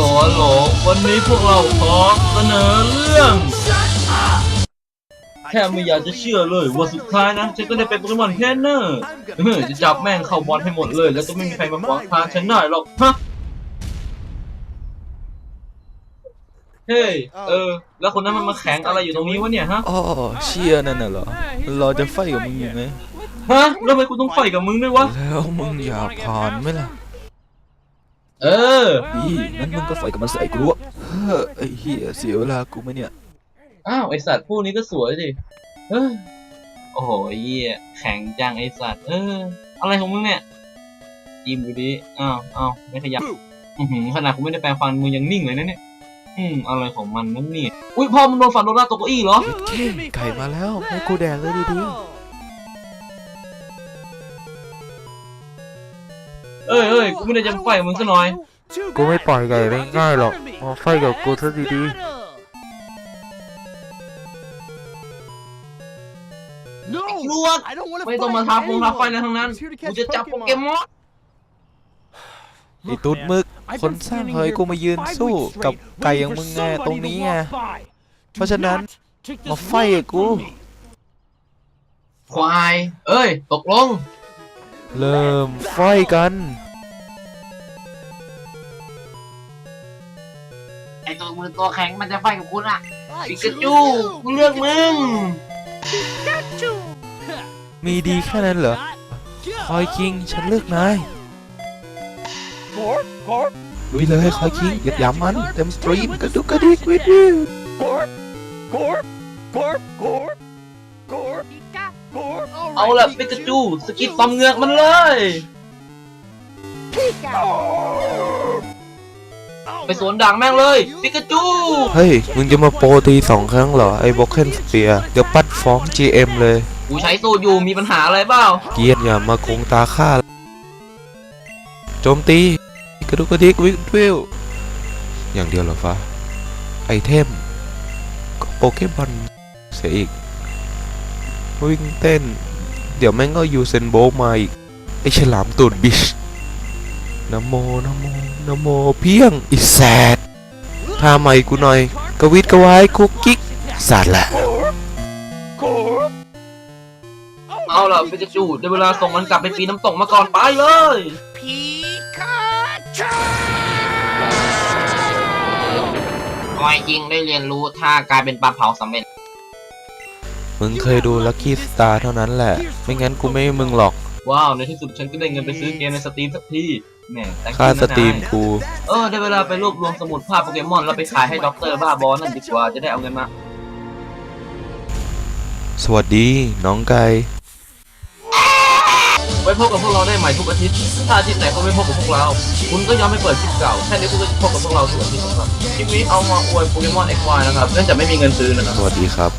โหลฮัลโหลวันนี้พวกเราขอเสนอเรื่อง แค่ไม่อยากจะเชื่อเลยว่าสุดท้ายนะฉันก็ได้เป็นโปเกมอนแค่เนอร์เออจะจับแม่งเข้าบอลให้หมดเลย แล้วก็ไม่มีใครมาขวางทางฉันได้หรอกฮะเฮ้ยเออ แล้วคนนั้นมันมาแข่งอะไรอยู่ตรงนี้วะเนี่ยฮะอ๋อเชียนั่นน่ะเหรอเราจะไฟกับมึงยังไงฮะแล้วทำไมกูต้องไฟกับมึงด้วยวะแล้วมึงอยากผ่านไหมล่ะ เออ ดีงั้นมึงก็ไฟกับมันใส่กูวะเฮ้อไอ้เหี้ยเสียเวลากูไหมเนี่ย อ้าวไอสัตว์ผู้นี้ก็สวยดิเฮ้ยโอ้โหไอ้เหี้ยแข็งจังไอสัตว์เออ อะไรของมึงเนี่ยจิ้มดูดิอ้าวอ้าวไม่ขยับอือหือขนาดกูไม่ได้แปรงฟันมึงยังนิ่งเลยนะเนี่ยอืมอะไรของมันนั่นนี่อุ้ยพ่อมึงโดนฟันโดนลากตกเก้าอี้เหรอเฮ้ไก่มาแล้วให้กูแดกเลยดี เอ้ยเอ้ยกูไม่ได้จะไฟกับมึงซะหน่อยๆกูไม่ปล่อยไก่ไม่ง่ายหรอกมาไฟกับกูซะดีไอ้ลวกไม่ต้องมาท้าฟงท้าไฟอะไรทั้งนั้น กูจะจับโปเกมอนๆไอ้ตุ๊ดมึก คนสร้างเฮ้ยกูมายืนสู้กับไก่อย่างมึงไงตรงนี้ไง เพราะฉะนั้นมาไฟกับกู ควาย เอ้ย ตกลง เริ่มไฟกัน ไอตัวมือตัวแข็งมันจะไฟกับคุณอะปิกาจูกูเลือกมึง มีดีแค่นั้นเหรอ คอยคิง ฉันเลือกนายลุยเลยคอยคิงเหยียดหยามมัน เต็มสตรีมกระดุกกระดิกวิดวิว เอาละปิกาจูสกิดตอมเหงือกมันเลย ไปสวนด่างแม่งเลยปิกาจู เฮ้ย มึงจะมาโปรตีสองครั้งเหรอ ไอ้บ็อกเคนสเปียเดี๋ยวปัดฟ้อง GM เลย กูใช้สูตรอยู่มีปัญหาอะไรเปล่า เกียรอย่ามาโกงตาข้าโจมตี กระดุกกระดิกวิดวิวอย่างเดียวเหรอฟ้าไอเทมก็โปเกมอนเสียอีก วิ่งเต้น เดี๋ยวแม่งก็ยูเซนโบว์มาอีก ไอฉลามตูดบิชนะโมนะโมนะโมเพียงอีแซดท่าใหม่กูหน่อยกระวิดกระวายคุกกิ๊กสัตว์แหละเอาล่ะปิกาจูได้เวลาส่งมันกลับไปปีน้ำตกมาก่อนไปเลยคอยจริงได้เรียนรู้ถ้ากลายเป็นปลาเผาสำเร็จ มึงเคยดูลัคกี้สตาร์เท่านั้นแหละ ไม่งั้นกูไม่ให้มึงหรอก ว้าว ในที่สุดฉันก็ได้เงินไปซื้อเกมในสตรีมสักทีแหม thank you ค่านะสตรีมนายกู เออ ได้เวลาไปรวบรวมสมุดภาพโปเกมอนแล้วไปขายให้ด็อกเตอร์บ้าบอนั่นดีกว่า จะได้เอาเงินมา สวัสดี น้องไก่ไว้พบกับพวกเราได้ใหม่ทุกอาทิตย์ ถ้าอาทิตย์ไหนเขาไม่พบกับพวกเรา คุณก็ย้อนไปเปิดคลิปเก่า แค่นี้คุณก็จะพบกับพวกเราทุกอาทิตย์นะครับ คลิปนี้เอามาอวยโปเกมอน XY นะครับ เนื่องจากไม่มีเงินซื้อนะครับ สวัสดีครับ